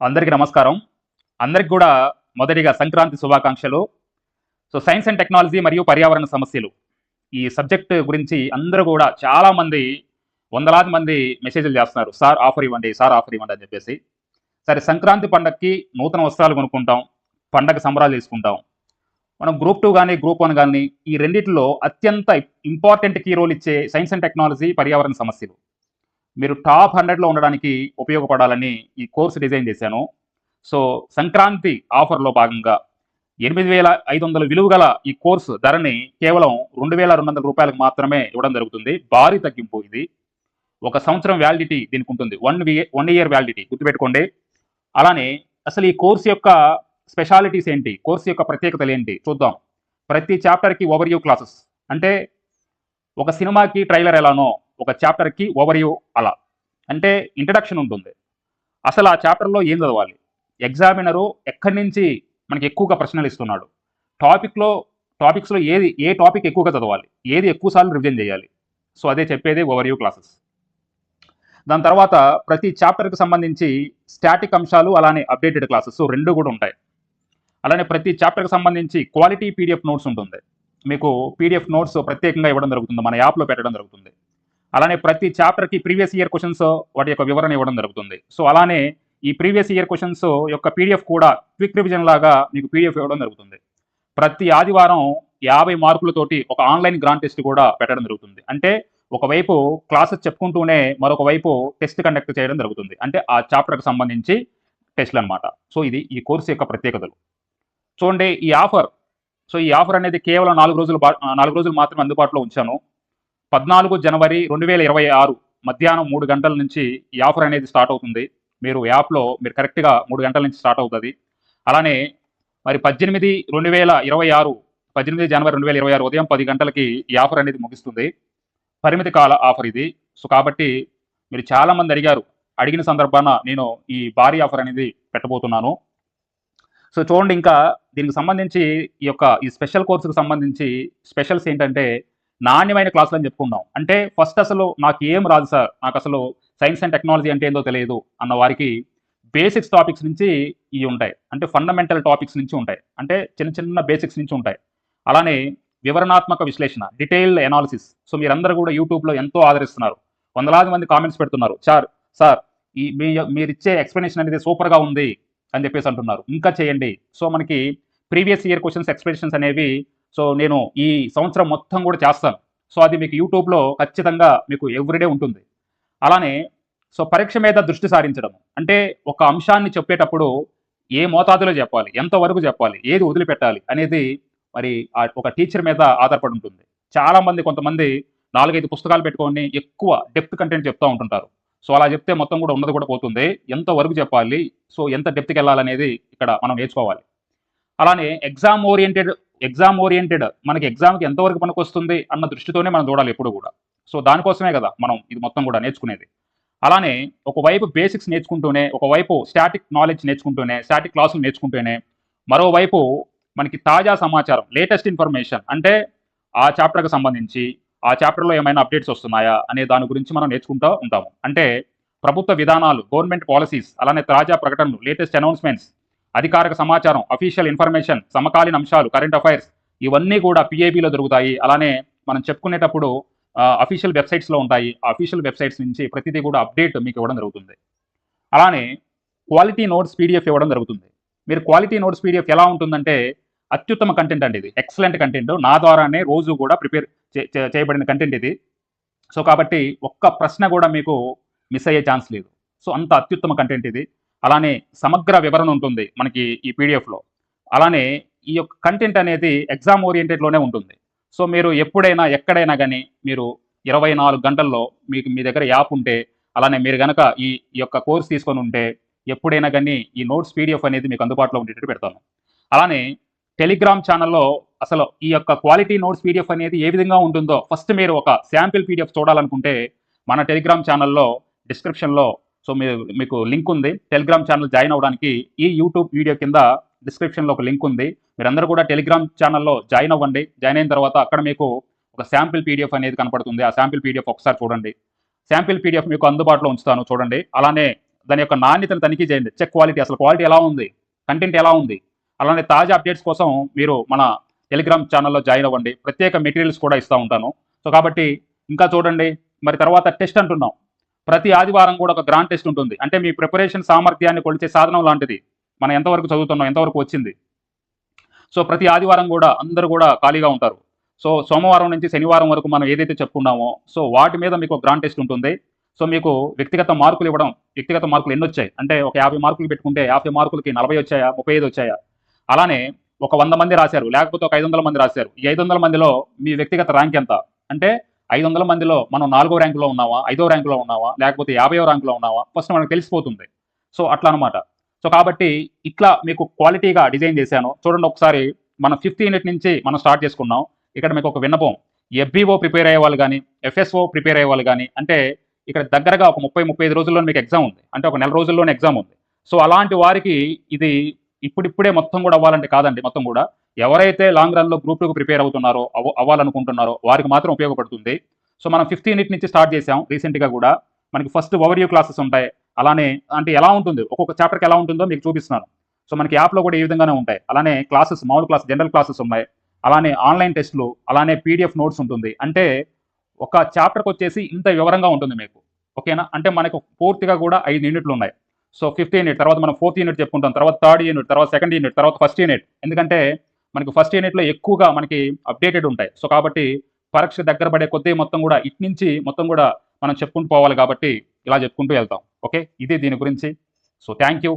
అందరికీ నమస్కారం. అందరికి కూడా మొదటిగా సంక్రాంతి శుభాకాంక్షలు. సో సైన్స్ అండ్ టెక్నాలజీ మరియు పర్యావరణ సమస్యలు. ఈ సబ్జెక్ట్ గురించి అందరూ కూడా చాలామంది వందలాది మంది మెసేజ్లు చేస్తున్నారు. సార్ ఆఫర్ ఇవ్వండి సార్ ఆఫర్ ఇవ్వండి అని చెప్పేసి. సరే సంక్రాంతి పండగకి నూతన వస్త్రాలు కొనుక్కుంటాం పండగ సంబరాలు చేసుకుంటాం. మనం గ్రూప్ టూ కానీ గ్రూప్ వన్ కానీ ఈ రెండిట్లో అత్యంత ఇంపార్టెంట్ కీ రోల్ ఇచ్చే సైన్స్ అండ్ టెక్నాలజీ పర్యావరణ సమస్యలు. మీరు టాప్ హండ్రెడ్లో ఉండడానికి ఉపయోగపడాలని ఈ కోర్సు డిజైన్ చేశాను. సో సంక్రాంతి ఆఫర్లో భాగంగా ఎనిమిది వేల ఐదు వందల విలువ గల ఈ కోర్సు ధరని కేవలం రెండు వేల రెండు వందల రూపాయలకు మాత్రమే ఇవ్వడం జరుగుతుంది. భారీ తగ్గింపు ఇది. ఒక సంవత్సరం వ్యాలిడిటీ దీనికి ఉంటుంది. వన్ వన్ ఇయర్ వ్యాలిడిటీ గుర్తుపెట్టుకోండి. అలానే అసలు ఈ కోర్సు యొక్క స్పెషాలిటీస్ ఏంటి? కోర్సు యొక్క ప్రత్యేకతలు ఏంటి? చూద్దాం. ప్రతి చాప్టర్కి ఓవర్వ్యూ క్లాసెస్ అంటే ఒక సినిమాకి ట్రైలర్ ఎలానో ఒక చాప్టర్కి ఓవర్వ్యూ అలా. అంటే ఇంట్రడక్షన్ ఉంటుంది. అసలు ఆ చాప్టర్లో ఏం చదవాలి? ఎగ్జామినరు ఎక్కడి నుంచి మనకి ఎక్కువగా ప్రశ్నలు ఇస్తున్నాడు? టాపిక్లో టాపిక్స్లో ఏది ఏ టాపిక్ ఎక్కువగా చదవాలి? ఏది ఎక్కువసార్లు రివిజన్ చేయాలి? సో అదే చెప్పేది ఓవర్వ్యూ క్లాసెస్ దాని తర్వాత ప్రతి చాప్టర్కి సంబంధించి స్టాటిక్ అంశాలు అలానే అప్డేటెడ్ క్లాసెస్ రెండు కూడా ఉంటాయి. అలానే ప్రతి చాప్టర్కి సంబంధించి క్వాలిటీ పీడిఎఫ్ నోట్స్ ఉంటుంది. మీకు పీడిఎఫ్ నోట్స్ ప్రత్యేకంగా ఇవ్వడం జరుగుతుంది. మన యాప్లో పెట్టడం జరుగుతుంది. అలానే ప్రతి చాప్టర్కి ప్రీవియస్ ఇయర్ క్వశ్చన్స్ వాటి యొక్క వివరణ ఇవ్వడం జరుగుతుంది. సో అలానే ఈ ప్రీవియస్ ఇయర్ క్వశ్చన్స్ యొక్క పీడిఎఫ్ కూడా క్విక్ రివిజన్ లాగా మీకు పీడిఎఫ్ ఇవ్వడం జరుగుతుంది. ప్రతి ఆదివారం యాభై మార్కులతోటి ఒక ఆన్లైన్ గ్రాండ్ టెస్ట్ కూడా పెట్టడం జరుగుతుంది. అంటే ఒకవైపు క్లాసెస్ చెప్పుకుంటూనే మరొక వైపు టెస్ట్ కండక్ట్ చేయడం జరుగుతుంది. అంటే ఆ చాప్టర్కి సంబంధించి టెస్ట్లు అనమాట సో ఇది ఈ కోర్సు యొక్క ప్రత్యేకతలు. చూడండి ఈ ఆఫర్. సో ఈ ఆఫర్ అనేది కేవలం నాలుగు రోజులు నాలుగు రోజులు మాత్రమే అందుబాటులో ఉంచాను. పద్నాలుగు జనవరి రెండు వేల ఇరవై ఆరు మధ్యాహ్నం మూడు గంటల నుంచి ఈ ఆఫర్ అనేది స్టార్ట్ అవుతుంది. మీరు యాప్లో మీరు కరెక్ట్గా మూడు గంటల నుంచి స్టార్ట్ అవుతుంది. అలానే మరి పద్దెనిమిది రెండు వేల ఇరవై ఆరు పద్దెనిమిది జనవరి రెండు వేల ఇరవై ఆరు ఉదయం పది గంటలకి ఈ ఆఫర్ అనేది ముగిస్తుంది. పరిమితి కాల ఆఫర్ ఇది. సో కాబట్టి మీరు చాలా మంది అడిగారు. అడిగిన సందర్భాన నేను ఈ భారీ ఆఫర్ అనేది పెట్టబోతున్నాను. సో చూడండి ఇంకా దీనికి సంబంధించి ఈ యొక్క ఈ స్పెషల్ కోర్సుకు సంబంధించి స్పెషల్స్ ఏంటంటే నాణ్యమైన క్లాసులు అని చెప్పుకున్నాం అంటే ఫస్ట్ అసలు నాకు ఏం రాదు సార్. నాకు అసలు సైన్స్ అండ్ టెక్నాలజీ అంటే ఏందో తెలియదు అన్న వారికి బేసిక్స్ టాపిక్స్ నుంచి ఇవి ఉంటాయి. అంటే ఫండమెంటల్ టాపిక్స్ నుంచి ఉంటాయి. అంటే చిన్న చిన్న బేసిక్స్ నుంచి ఉంటాయి. అలానే వివరణాత్మక విశ్లేషణ డీటెయిల్డ్ ఎనాలిసిస్ సో మీరందరూ కూడా యూట్యూబ్లో ఎంతో ఆదరిస్తున్నారు. వందలాది మంది కామెంట్స్ పెడుతున్నారు. సార్ సార్ ఈ మీ మీరు ఇచ్చే ఎక్స్ప్లెనేషన్ అనేది సూపర్గా ఉంది అని చెప్పేసి అంటున్నారు. ఇంకా చేయండి. సో మనకి ప్రీవియస్ ఇయర్ క్వశ్చన్స్ ఎక్స్ప్లెనేషన్స్ అనేవి సో నేను ఈ సంవత్సరం మొత్తం కూడా చేస్తాను. సో అది మీకు యూట్యూబ్లో ఖచ్చితంగా మీకు ఎవ్రీడే ఉంటుంది. అలానే సో పరీక్ష మీద దృష్టి సారించడం. అంటే ఒక అంశాన్ని చెప్పేటప్పుడు ఏ మోతాదులో చెప్పాలి? ఎంతవరకు చెప్పాలి? ఏది వదిలిపెట్టాలి? అనేది మరి ఆ ఒక టీచర్ మీద ఆధారపడి ఉంటుంది. చాలామంది కొంతమంది నాలుగైదు పుస్తకాలు పెట్టుకొని ఎక్కువ డెప్త్ కంటెంట్ చెప్తూ ఉంటుంటారు. సో అలా చెప్తే మొత్తం కూడా ఉన్నది కూడా పోతుంది. ఎంత వరకు చెప్పాలి? సో ఎంత డెప్త్కి వెళ్ళాలనేది ఇక్కడ మనం నేర్చుకోవాలి. అలానే ఎగ్జామ్ ఓరియంటెడ్ ఎగ్జామ్ ఓరియంటెడ్ మనకి ఎగ్జామ్కి ఎంతవరకు పనికి వస్తుంది అన్న దృష్టితోనే మనం చూడాలి ఎప్పుడు కూడా. సో దానికోసమే కదా మనం ఇది మొత్తం కూడా నేర్చుకునేది. అలానే ఒకవైపు బేసిక్స్ నేర్చుకుంటూనే ఒకవైపు స్టాటిక్ నాలెడ్జ్ నేర్చుకుంటూనే స్టాటిక్ క్లాసులు నేర్చుకుంటూనే మరోవైపు మనకి తాజా సమాచారం లేటెస్ట్ ఇన్ఫర్మేషన్ అంటే ఆ చాప్టర్కి సంబంధించి ఆ చాప్టర్లో ఏమైనా అప్డేట్స్ వస్తున్నాయా అనే దాని గురించి మనం నేర్చుకుంటూ ఉంటాము. అంటే ప్రభుత్వ విధానాలు గవర్నమెంట్ పాలసీస్ అలానే తాజా ప్రకటనలు లేటెస్ట్ అనౌన్స్మెంట్స్ అధికారిక సమాచారం అఫీషియల్ ఇన్ఫర్మేషన్ సమకాలీన అంశాలు కరెంట్ అఫైర్స్ ఇవన్నీ కూడా పిఏబిలో దొరుకుతాయి. అలానే మనం చెప్పుకునేటప్పుడు అఫీషియల్ వెబ్సైట్స్లో ఉంటాయి. ఆ అఫీషియల్ వెబ్సైట్స్ నుంచి ప్రతిదీ కూడా అప్డేట్ మీకు ఇవ్వడం జరుగుతుంది. అలానే క్వాలిటీ నోట్స్ పీడిఎఫ్ ఇవ్వడం జరుగుతుంది. మీరు క్వాలిటీ నోట్స్ పీడిఎఫ్ ఎలా ఉంటుందంటే అత్యుత్తమ కంటెంట్ అండి ఇది. ఎక్సలెంట్ కంటెంట్ నా ద్వారానే రోజు కూడా ప్రిపేర్ చేయబడిన కంటెంట్ ఇది. సో కాబట్టి ఒక్క ప్రశ్న కూడా మీకు మిస్ అయ్యే ఛాన్స్ లేదు. సో అంత అత్యుత్తమ కంటెంట్ ఇది. అలానే సమగ్ర వివరణ ఉంటుంది మనకి ఈ పీడిఎఫ్లో. అలానే ఈ యొక్క కంటెంట్ అనేది ఎగ్జామ్ ఓరియంటెడ్లోనే ఉంటుంది. సో మీరు ఎప్పుడైనా ఎక్కడైనా కానీ మీరు ఇరవై నాలుగు గంటల్లో మీకు మీ దగ్గర యాప్ ఉంటే అలానే మీరు కనుక ఈ ఈ యొక్క కోర్స్ తీసుకొని ఉంటే ఎప్పుడైనా కానీ ఈ నోట్స్ పీడిఎఫ్ అనేది మీకు అందుబాటులో ఉండేటట్టు పెడతాను. అలానే టెలిగ్రామ్ ఛానల్లో అసలు ఈ యొక్క క్వాలిటీ నోట్స్ పీడిఎఫ్ అనేది ఏ విధంగా ఉంటుందో ఫస్ట్ మీరు ఒక శాంపిల్ పీడిఎఫ్ చూడాలనుకుంటే మన టెలిగ్రామ్ ఛానల్లో డిస్క్రిప్షన్లో సో మీరు మీకు లింక్ ఉంది. టెలిగ్రామ్ ఛానల్ జాయిన్ అవ్వడానికి ఈ యూట్యూబ్ వీడియో కింద డిస్క్రిప్షన్లో ఒక లింక్ ఉంది. మీరందరూ కూడా టెలిగ్రామ్ ఛానల్లో జాయిన్ అవ్వండి. జాయిన్ అయిన తర్వాత అక్కడ మీకు ఒక శాంపిల్ పీడిఎఫ్ అనేది కనపడుతుంది. ఆ శాంపిల్ పీడిఎఫ్ ఒకసారి చూడండి. శాంపిల్ పీడిఎఫ్ మీకు అందుబాటులో ఉంచుతాను చూడండి. అలానే దాని యొక్క నాణ్యతను తనిఖీ చేయండి. చెక్ క్వాలిటీ అసలు క్వాలిటీ ఎలా ఉంది? కంటెంట్ ఎలా ఉంది? అలానే తాజా అప్డేట్స్ కోసం మీరు మన టెలిగ్రామ్ ఛానల్లో జాయిన్ అవ్వండి. ప్రత్యేక మెటీరియల్స్ కూడా ఇస్తూ ఉంటాను. సో కాబట్టి ఇంకా చూడండి. మరి తర్వాత టెస్ట్ అంటున్నాం. ప్రతి ఆదివారం కూడా ఒక గ్రాండ్ టెస్ట్ ఉంటుంది. అంటే మీ ప్రిపరేషన్ సామర్థ్యాన్ని కొలిచే సాధనం లాంటిది మనం ఎంతవరకు చదువుతున్నాం ఎంతవరకు వచ్చింది. సో ప్రతి ఆదివారం కూడా అందరూ కూడా ఖాళీగా ఉంటారు. సో సోమవారం నుంచి శనివారం వరకు మనం ఏదైతే చెప్పుకున్నామో సో వాటి మీద మీకు గ్రాండ్ టెస్ట్ ఉంటుంది. సో మీకు వ్యక్తిగత మార్కులు ఇవ్వడం వ్యక్తిగత మార్కులు ఎన్ని వచ్చాయి? అంటే ఒక యాభై మార్కులు పెట్టుకుంటే యాభై మార్కులకి నలభై వచ్చాయా? ముప్పై ఐదు వచ్చాయా? అలానే ఒక వంద మంది రాశారు లేకపోతే ఒక ఐదు వందల మంది రాశారు. ఈ ఐదు వందల మందిలో మీ వ్యక్తిగత ర్యాంక్ ఎంత? అంటే ఐదు వందల మందిలో మనం నాలుగో ర్యాంకులో ఉన్నావా? ఐదో ర్యాంకులో ఉన్నావా? లేకపోతే యాభైవ ర్యాంకులో ఉన్నావా? ఫస్ట్ మనకు తెలిసిపోతుంది. సో అట్లా అనమాట సో కాబట్టి ఇట్లా మీకు క్వాలిటీగా డిజైన్ చేశాను. చూడండి ఒకసారి మన ఫిఫ్త్ యూనిట్ నుంచి మనం స్టార్ట్ చేసుకున్నాం. ఇక్కడ మీకు ఒక విన్నపం. ఎఫ్బీఓ ప్రిపేర్ అయ్యే వాళ్ళు కానీ ఎఫ్ఎస్ఓ ప్రిపేర్ అయ్యే వాళ్ళు కానీ అంటే ఇక్కడ దగ్గరగా ఒక ముప్పై ముప్పై ఐదు రోజుల్లో మీకు ఎగ్జామ్ ఉంది. అంటే ఒక నెల రోజుల్లోనే ఎగ్జామ్ ఉంది. సో అలాంటి వారికి ఇది ఇప్పుడిప్పుడే మొత్తం కూడా అవ్వాలంటే కాదండి మొత్తం కూడా. ఎవరైతే లాంగ్ రన్లో గ్రూప్ టూకి ప్రిపేర్ అవుతున్నారో అవ్వాలనుకుంటున్నారో వారికి మాత్రం ఉపయోగపడుతుంది. సో మనం ఫిఫ్త్ యూనిట్ నుంచి స్టార్ట్ చేసాం రీసెంట్గా కూడా. మనకి ఫస్ట్ ఓవర్ యూ క్లాసెస్ ఉంటాయి. అలానే అంటే ఎలా ఉంటుంది? ఒక్కొక్క చాప్టర్కి ఎలా ఉంటుందో మీకు చూపిస్తున్నాను. సో మనకి యాప్లో కూడా ఈ విధంగానే ఉంటాయి. అలానే క్లాసెస్ మామూలు క్లాస్ జనరల్ క్లాసెస్ ఉన్నాయి. అలానే ఆన్లైన్ టెస్ట్లు అలానే పీడిఎఫ్ నోట్స్ ఉంటుంది. అంటే ఒక చాప్టర్కి వచ్చేసి ఇంత వివరంగా ఉంటుంది మీకు. ఓకేనా? అంటే మనకు పూర్తిగా కూడా ఐదు యూనిట్లు ఉన్నాయి. సో ఫిఫ్త్ యూనిట్ తర్వాత మనం ఫోర్త్ యూనిట్ చెప్పుకుంటాం. తర్వాత థర్డ్ యూనిట్ తర్వాత సెకండ్ యూనిట్ తర్వాత ఫస్ట్ యూనిట్ ఎందుకంటే మనకి ఫస్ట్ యూనిట్లో ఎక్కువగా మనకి అప్డేటెడ్ ఉంటాయి. సో కాబట్టి పరీక్ష దగ్గర పడే కొద్దీ మొత్తం కూడా ఇటు నుంచి మొత్తం కూడా మనం చెప్పుకుంటూ పోవాలి కాబట్టి ఇలా చెప్పుకుంటూ వెళ్తాం. ఓకే ఇది దీని గురించి. So thank you